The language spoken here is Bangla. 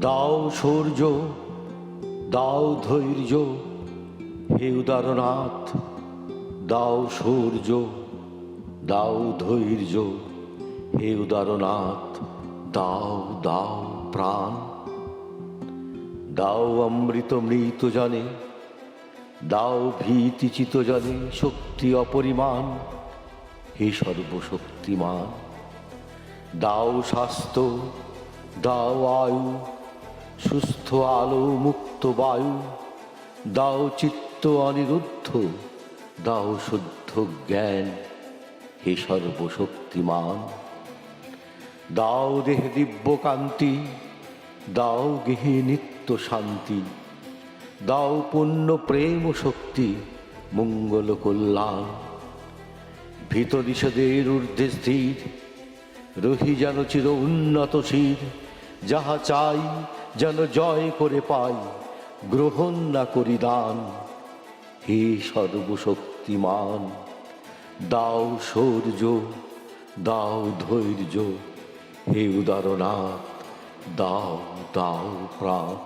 দাও সূর্য, দাও ধৈর্য, হে উদারনাথ, দাও সূর্য, দাও ধৈর্য, হে উদারনাথ, দাও দাও প্রাণ। দাও অমৃত মৃত জানে, দাও ভীতি চিত জানে, শক্তি অপরিমাণ, হে সর্বশক্তিমান। দাও স্বাস্থ্য, দাও আয়ু সুস্থ আলো মুক্ত বায়ু, দাও চিত্ত অনিরুদ্ধ, দাও শুদ্ধ জ্ঞান, হে সর্বশক্তিমান। দাও দেহে দিব্য কান্তি, দাও গেহে নিত্য শান্তি, দাও পুণ্য প্রেম শক্তি, মঙ্গল কল্যাণ। ভীত দিশদের ঊর্ধ্বে স্থির, রহি যেন চির উন্নত শির, যাহা চাই যেন জয় করে পাই, গ্রহণ না করি দান। হে সর্বশক্তিমান, দাও সৌর্য, দাও ধৈর্য, হে উদারনাথ, দাও দাও প্রাণ।